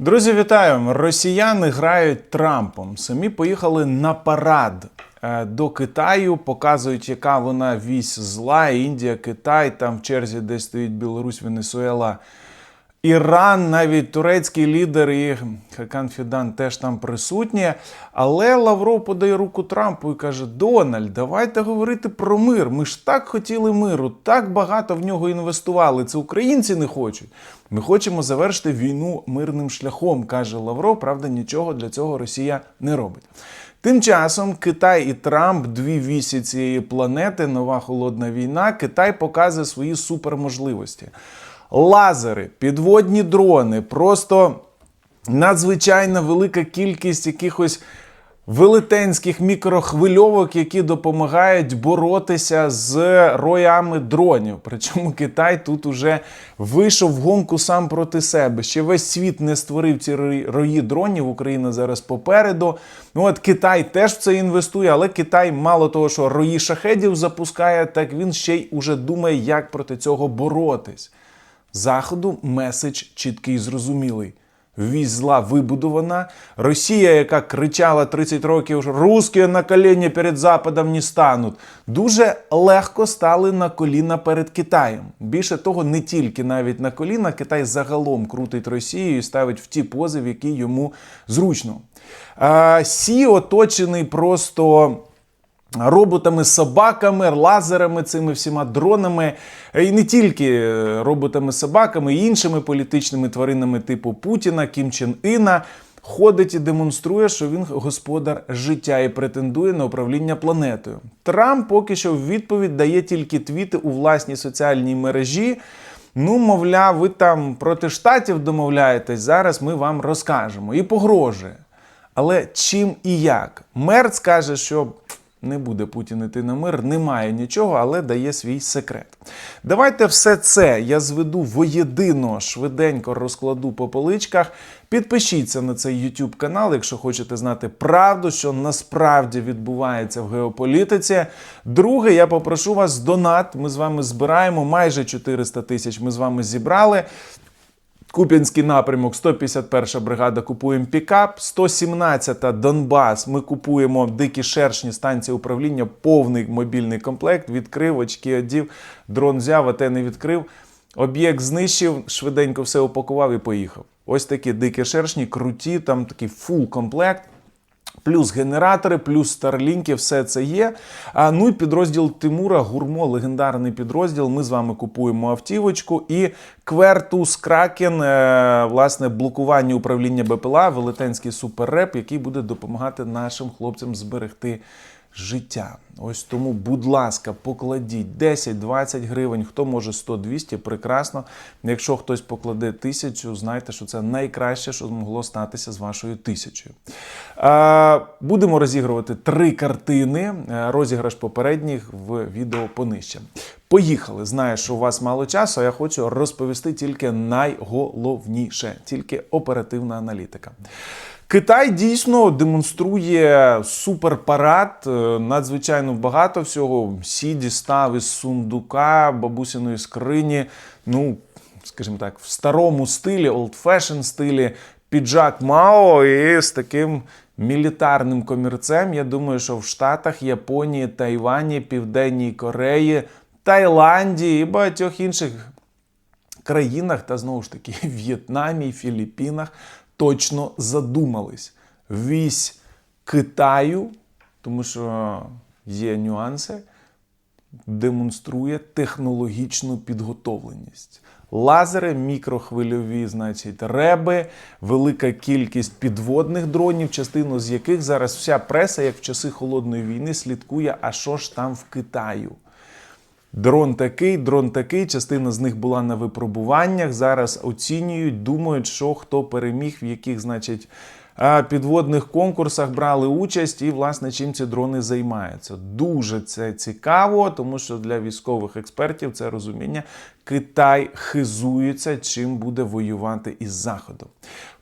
Друзі, вітаю! Росіяни грають Трампом. Самі поїхали на парад е, до Китаю, показують, яка вона вісь зла. Індія, Китай, там в черзі, де стоїть Білорусь, Венесуела, Іран, навіть турецький лідер і Хакан Фідан теж там присутні. Але Лавров подає руку Трампу і каже: Дональд, давайте говорити про мир. Ми ж так хотіли миру, так багато в нього інвестували. Це українці не хочуть. Ми хочемо завершити війну мирним шляхом, каже Лавров. Правда, нічого для цього Росія не робить. Тим часом Китай і Трамп дві вісі цієї планети, нова холодна війна. Китай показує свої суперможливості. Лазери, підводні дрони, просто надзвичайно велика кількість якихось велетенських мікрохвильовок, які допомагають боротися з роями дронів. Причому Китай тут уже вийшов в гонку сам проти себе. Ще весь світ не створив ці рої- дронів. Україна зараз попереду. Ну от Китай теж в це інвестує, але Китай мало того, що рої шахедів запускає, так він ще й уже думає, як проти цього боротись. Заходу меседж чіткий і зрозумілий. Вісь зла вибудована. Росія, яка кричала 30 років, русські на коліні перед Западом не стануть, дуже легко стали на коліна перед Китаєм. Більше того, не тільки навіть на коліна, Китай загалом крутить Росію і ставить в ті пози, в які йому зручно. А, Сі оточений просто роботами, собаками, лазерами, цими всіма дронами, і не тільки е, роботами, собаками, і іншими політичними тваринами типу Путіна, Кім Чен Іна. Ходить і демонструє, що він господар життя і претендує на управління планетою. Трамп поки що в відповідь дає тільки твіти у власній соціальній мережі. Ну, мовляв, ви там проти штатів домовляєтесь, зараз ми вам розкажемо. І погрожує. Але чим і як? Мерц каже, що не буде Путін іти на мир, немає нічого, але дає свій секрет. Давайте все це я зведу воєдино, швиденько розкладу по поличках. Підпишіться на цей YouTube канал, якщо хочете знати правду, що насправді відбувається в геополітиці. Друге, я попрошу вас донат. Ми з вами збираємо майже 400 тисяч. Ми з вами зібрали. Куп'янський напрямок, 151 бригада купуємо пікап, 117-та Донбас. Ми купуємо дикі шершні станції управління, повний мобільний комплект. Відкрив, очки одів, дрон взяв, а те не відкрив. Об'єкт знищив, швиденько все упакував і поїхав. Ось такі дикі шершні, круті, там такий фул комплект. Плюс генератори, плюс старлінки, все це є. А ну і підрозділ Тимура, гурмо, легендарний підрозділ. Ми з вами купуємо автівочку і Квертус Кракен, е, власне, блокування управління БПЛА, велетенський суперреп, який буде допомагати нашим хлопцям зберегти життя. Ось тому, будь ласка, покладіть 10-20 гривень, хто може 100-200, прекрасно. Якщо хтось покладе тисячу, знайте, що це найкраще, що могло статися з вашою тисячою. Е, Будемо розігрувати три картини. Е, Розіграш попередніх в відео понижче. Поїхали. Знаю, що у вас мало часу, а я хочу розповісти тільки найголовніше, тільки оперативна аналітика. Китай дійсно демонструє суперпарад, е, надзвичайно багато всього. Сі дістав із сундука, бабусиної скрині. Ну, скажімо так, в старому стилі, fashion стилі, піджак Мао і з таким мілітарним комірцем. Я думаю, що в Штатах, Японії, Тайвані, Південній Кореї, Таїланді і багатьох інших країнах та знову ж таки В'єтнамі Філіппінах точно задумались. Вісь Китаю, тому що є нюанси, демонструє технологічну підготовленість. Лазери, мікрохвильові, значить, реби, велика кількість підводних дронів, частину з яких зараз вся преса, як в часи холодної війни, слідкує, а що ж там в Китаю. Дрон такий, дрон такий. Частина з них була на випробуваннях. Зараз оцінюють, думають, що хто переміг, в яких, значить, підводних конкурсах брали участь і, власне, чим ці дрони займаються. Дуже це цікаво, тому що для військових експертів це розуміння. Китай хизується, чим буде воювати із Заходом.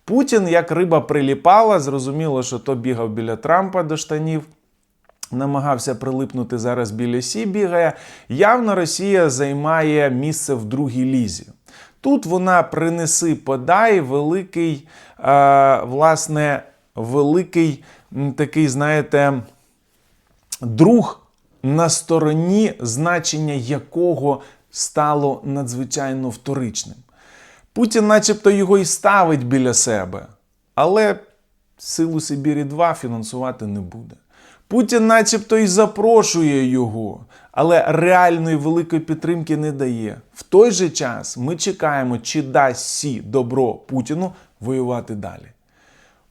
Путін, як риба приліпала, зрозуміло, що то бігав біля Трампа до штанів. Намагався прилипнути зараз біля Сі бігає. Явно Росія займає місце в другій лізі. Тут вона принеси подай великий, е, власне, великий такий, знаєте, друг, на стороні значення якого стало надзвичайно вторичним. Путін, начебто, його і ставить біля себе, але силу Сибірі 2 фінансувати не буде. Путін, начебто, і запрошує його, але реальної великої підтримки не дає. В той же час ми чекаємо, чи дасть Сі добро Путіну воювати далі.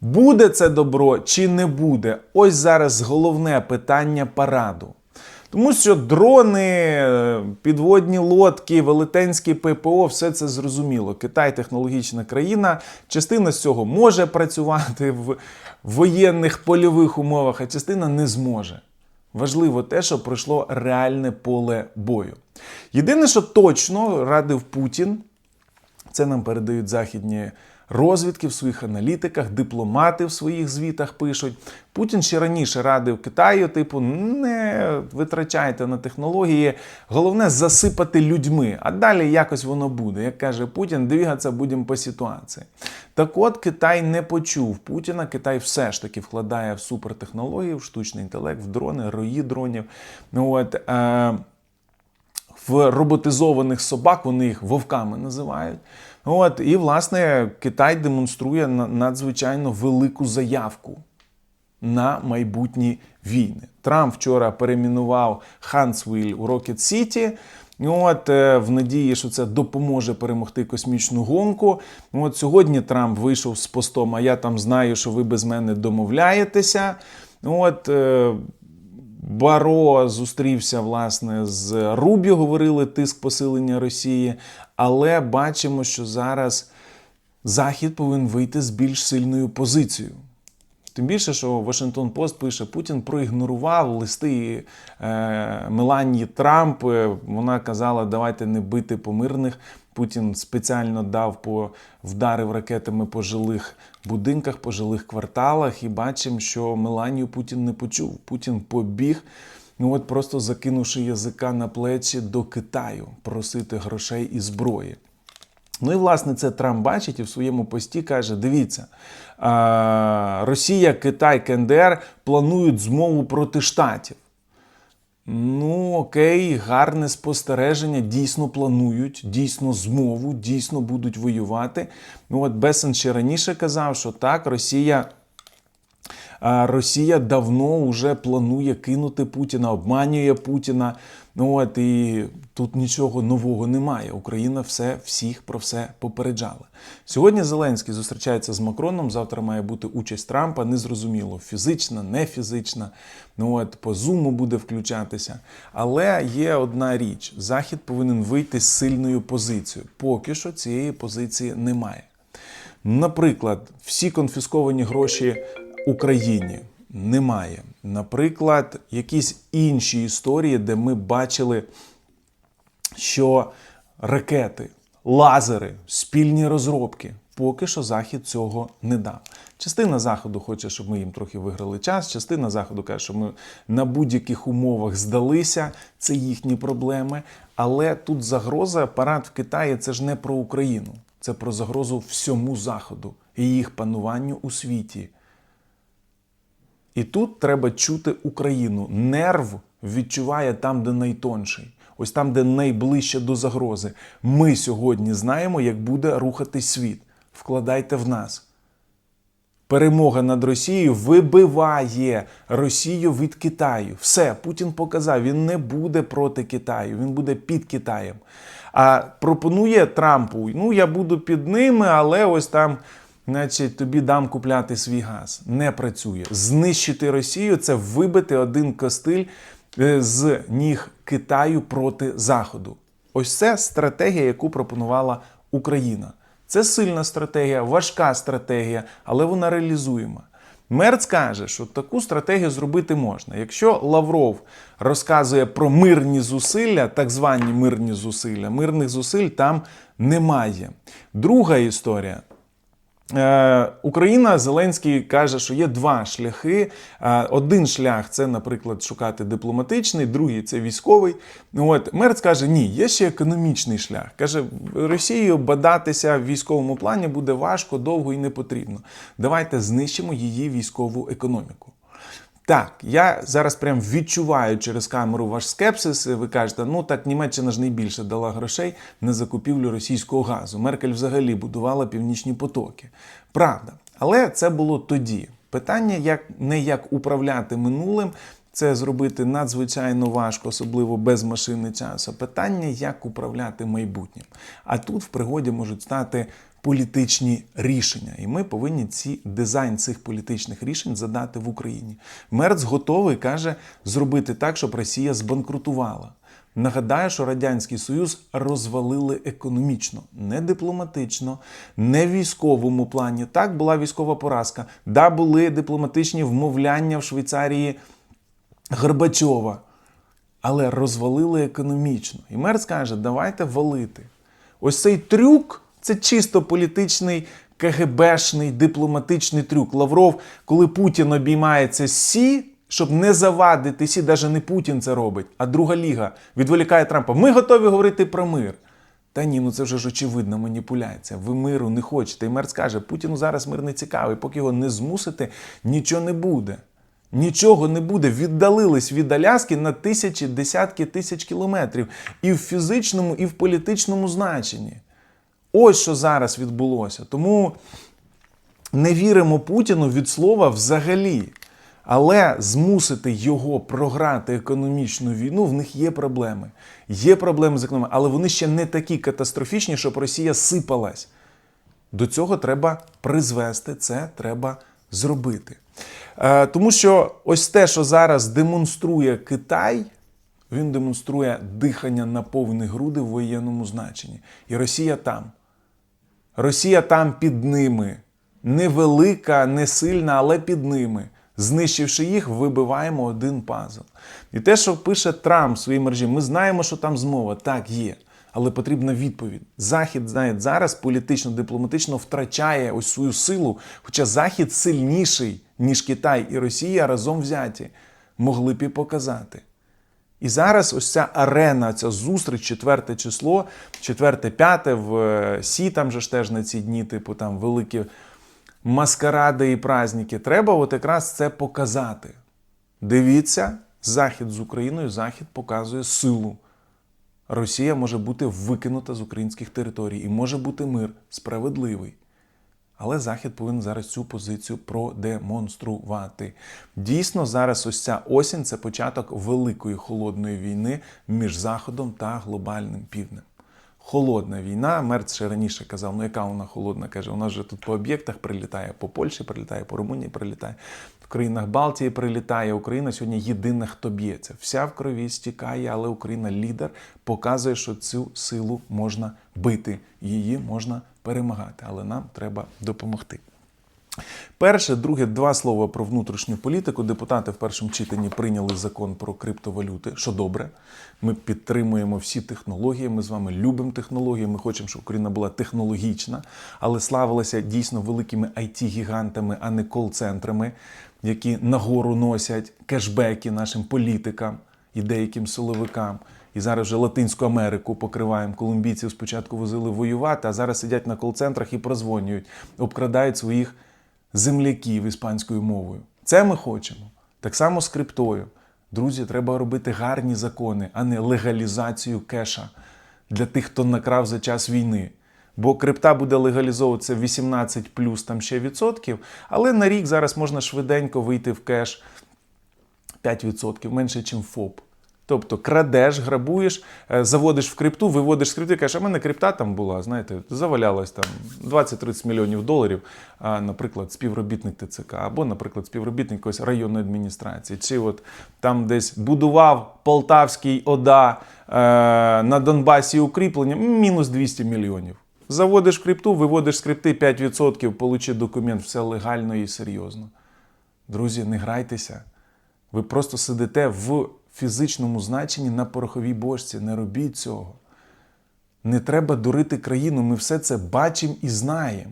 Буде це добро чи не буде? Ось зараз головне питання параду. Тому що дрони, підводні лодки, велетенські ППО, все це зрозуміло. Китай технологічна країна. Частина з цього може працювати в воєнних польових умовах, а частина не зможе. Важливо те, що пройшло реальне поле бою. Єдине, що точно радив Путін, це нам передають західні розвідки в своїх аналітиках, дипломати в своїх звітах пишуть. Путін ще раніше радив Китаю, типу, не витрачайте на технології, головне засипати людьми, а далі якось воно буде. Як каже Путін, двігатися будемо по ситуації. Так от Китай не почув Путіна. Китай все ж таки вкладає в супертехнології, в штучний інтелект, в дрони, рої дронів. Ну, От, е- в роботизованих собак, вони їх вовками називають. От, і, власне, Китай демонструє надзвичайно велику заявку на майбутні війни. Трамп вчора перейменував Хансвіль у Рокет Сіті. От е, в надії, що це допоможе перемогти космічну гонку. От сьогодні Трамп вийшов з постом, а я там знаю, що ви без мене домовляєтеся. От е, Баро зустрівся власне з Рубі, говорили тиск посилення Росії, але бачимо, що зараз Захід повинен вийти з більш сильною позицією. Тим більше, що Вашингтон Пост пише, Путін проігнорував листи е, Меланії Трамп. Е, Вона казала, давайте не бити по мирних. Путін спеціально дав по вдарив ракетами по жилих будинках, по жилих кварталах. І бачимо, що Меланію Путін не почув. Путін побіг. Ну от просто закинувши язика на плечі до Китаю, просити грошей і зброї. Ну і власне це Трамп бачить і в своєму пості каже: дивіться, Росія, Китай, КНДР планують змову проти штатів. Ну, окей, гарне спостереження. Дійсно планують, дійсно змову, дійсно будуть воювати. Ну, от Бесен ще раніше казав, що так, Росія. Росія давно вже планує кинути Путіна, обманює Путіна. Ну от і тут нічого нового немає. Україна все всіх про все попереджала. Сьогодні Зеленський зустрічається з Макроном. Завтра має бути участь Трампа. Незрозуміло, фізична, не фізична. Ну от по зуму буде включатися. Але є одна річ: Захід повинен вийти з сильною позицією. Поки що цієї позиції немає. Наприклад, всі конфісковані гроші Україні немає. Наприклад, якісь інші історії, де ми бачили, що ракети, лазери, спільні розробки. Поки що Захід цього не дав. Частина заходу хоче, щоб ми їм трохи виграли час. Частина заходу каже, що ми на будь-яких умовах здалися. Це їхні проблеми. Але тут загроза парад в Китаї це ж не про Україну, це про загрозу всьому заходу і їх пануванню у світі. І тут треба чути Україну. Нерв відчуває там, де найтонший, ось там, де найближче до загрози. Ми сьогодні знаємо, як буде рухатись світ. Вкладайте в нас. Перемога над Росією вибиває Росію від Китаю. Все, Путін показав, він не буде проти Китаю, він буде під Китаєм. А пропонує Трампу: ну я буду під ними, але ось там. Значить, тобі дам купляти свій газ. Не працює. Знищити Росію це вибити один костиль е, з ніг Китаю проти Заходу. Ось це стратегія, яку пропонувала Україна. Це сильна стратегія, важка стратегія, але вона реалізуєма. Мерц каже, що таку стратегію зробити можна. Якщо Лавров розказує про мирні зусилля, так звані мирні зусилля, мирних зусиль там немає. Друга історія. Е, Україна Зеленський каже, що є два шляхи. Е, Один шлях це, наприклад, шукати дипломатичний, другий це військовий. От Мерц каже: ні, є ще економічний шлях. Каже, Росією бадатися в військовому плані буде важко, довго і не потрібно. Давайте знищимо її військову економіку. Так, я зараз прям відчуваю через камеру ваш скепсис. Ви кажете, ну так Німеччина ж найбільше дала грошей на закупівлю російського газу. Меркель взагалі будувала північні потоки. Правда, але це було тоді. Питання як не як управляти минулим. Це зробити надзвичайно важко, особливо без машини часу. Питання, як управляти майбутнім. А тут в пригоді можуть стати політичні рішення, і ми повинні ці дизайн цих політичних рішень задати в Україні. Мерц готовий каже зробити так, щоб Росія збанкрутувала. Нагадаю, що Радянський Союз розвалили економічно, не дипломатично, не в військовому плані. Так була військова поразка. Да, були дипломатичні вмовляння в Швейцарії Горбачова, але розвалили економічно. І Мерц каже, давайте валити. Ось цей трюк це чисто політичний КГБшний дипломатичний трюк. Лавров, коли Путін обіймається Сі, щоб не завадити Сі, навіть не Путін це робить, а друга ліга відволікає Трампа. Ми готові говорити про мир. Та ні, ну це вже ж очевидна маніпуляція. Ви миру не хочете. І Мерц каже, Путіну зараз мир не цікавий. Поки його не змусите, нічого не буде. Нічого не буде. Віддалились від Аляски на тисячі, десятки тисяч кілометрів. І в фізичному, і в політичному значенні. Ось що зараз відбулося. Тому не віримо Путіну від слова взагалі. Але змусити його програти економічну війну в них є проблеми. Є проблеми з економікою, але вони ще не такі катастрофічні, щоб Росія сипалась. До цього треба призвести, це треба зробити. Е, тому що ось те, що зараз демонструє Китай, він демонструє дихання на повні груди в воєнному значенні. І Росія там. Росія там під ними. Невелика, не сильна, але під ними. Знищивши їх, вибиваємо один пазл. І те, що пише Трамп в своїй мережі, ми знаємо, що там змова. Так, є. Але потрібна відповідь. Захід знає зараз політично-дипломатично втрачає ось свою силу, хоча Захід сильніший, ніж Китай і Росія разом взяті, могли б і показати. І зараз ось ця арена, ця зустріч, четверте число, четверте, п'яте в е, Сі, там же ж теж на ці дні, типу там великі маскаради і праздники. Треба от якраз це показати. Дивіться, Захід з Україною, Захід показує силу. Росія може бути викинута з українських територій і може бути мир справедливий. Але Захід повинен зараз цю позицію продемонструвати. Дійсно, зараз ось ця осінь це початок великої холодної війни між Заходом та глобальним півднем. Холодна війна. Мерц ще раніше казав, ну яка вона холодна? Каже, вона вже тут по об'єктах прилітає, по Польщі прилітає, по Румунії прилітає, в країнах Балтії прилітає. Україна сьогодні єдина, хто б'ється. Вся в крові стікає, але Україна лідер показує, що цю силу можна бити, її можна перемагати, але нам треба допомогти. Перше, друге, два слова про внутрішню політику. Депутати в першому читанні прийняли закон про криптовалюти, що добре. Ми підтримуємо всі технології. Ми з вами любимо технології. Ми хочемо, щоб Україна була технологічна, але славилася дійсно великими it гігантами а не кол-центрами, які нагору носять кешбеки нашим політикам і деяким силовикам. І зараз вже Латинську Америку покриваємо. Колумбійців спочатку возили воювати, а зараз сидять на кол-центрах і прозвонюють, обкрадають своїх земляків іспанською мовою. Це ми хочемо. Так само з криптою. Друзі, треба робити гарні закони, а не легалізацію кеша для тих, хто накрав за час війни. Бо крипта буде легалізовуватися 18 плюс там ще відсотків, але на рік зараз можна швиденько вийти в кеш 5% менше, ніж ФОП. Тобто крадеш, грабуєш, е, заводиш в крипту, виводиш з крипти, кажеш, а в мене крипта там була, знаєте, завалялась там 20-30 мільйонів доларів, наприклад, співробітник ТЦК, або, наприклад, співробітник якоїсь районної адміністрації, чи от там десь будував Полтавський ОДА е, на Донбасі укріплення, мінус 200 мільйонів. Заводиш крипту, виводиш з крипти 5%, получи документ, все легально і серйозно. Друзі, не грайтеся. Ви просто сидите в фізичному значенні на пороховій бочці. Не робіть цього. Не треба дурити країну. Ми все це бачимо і знаємо.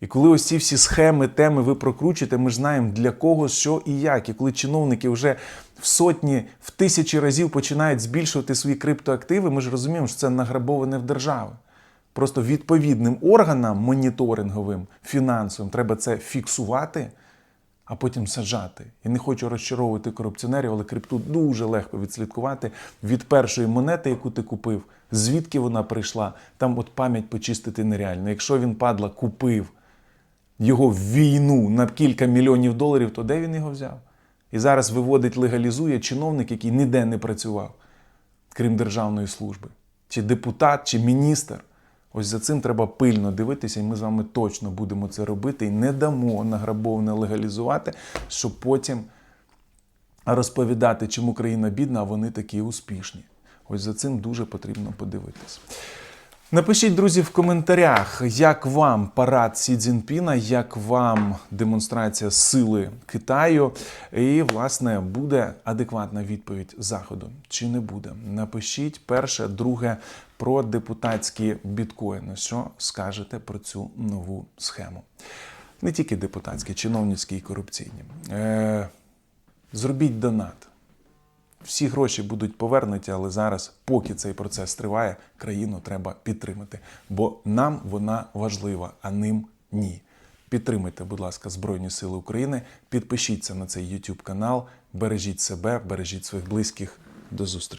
І коли ось ці всі схеми, теми ви прокручуєте, ми ж знаємо для кого, що і як. І коли чиновники вже в сотні, в тисячі разів починають збільшувати свої криптоактиви, ми ж розуміємо, що це награбоване в держави. Просто відповідним органам моніторинговим, фінансовим треба це фіксувати, а потім саджати. І не хочу розчаровувати корупціонерів, але крипту дуже легко відслідкувати від першої монети, яку ти купив, звідки вона прийшла. Там от пам'ять почистити нереально. Якщо він падла купив його в війну на кілька мільйонів доларів, то де він його взяв? І зараз виводить, легалізує чиновник, який ніде не працював, крім державної служби, чи депутат, чи міністр. Ось за цим треба пильно дивитися, і ми з вами точно будемо це робити і не дамо награбоване легалізувати, щоб потім розповідати, чому країна бідна, а вони такі успішні. Ось за цим дуже потрібно подивитись. Напишіть, друзі, в коментарях, як вам парад Сі Цзіньпіна, як вам демонстрація сили Китаю, і, власне, буде адекватна відповідь Заходу чи не буде. Напишіть перше, друге про депутатські біткоїни. Що скажете про цю нову схему? Не тільки депутатські, чиновницькі і корупційні. Е, зробіть донат. Всі гроші будуть повернуті, але зараз, поки цей процес триває, країну треба підтримати. Бо нам вона важлива, а ним ні. Підтримайте, будь ласка, Збройні Сили України, підпишіться на цей YouTube канал, бережіть себе, бережіть своїх близьких. До зустрічі.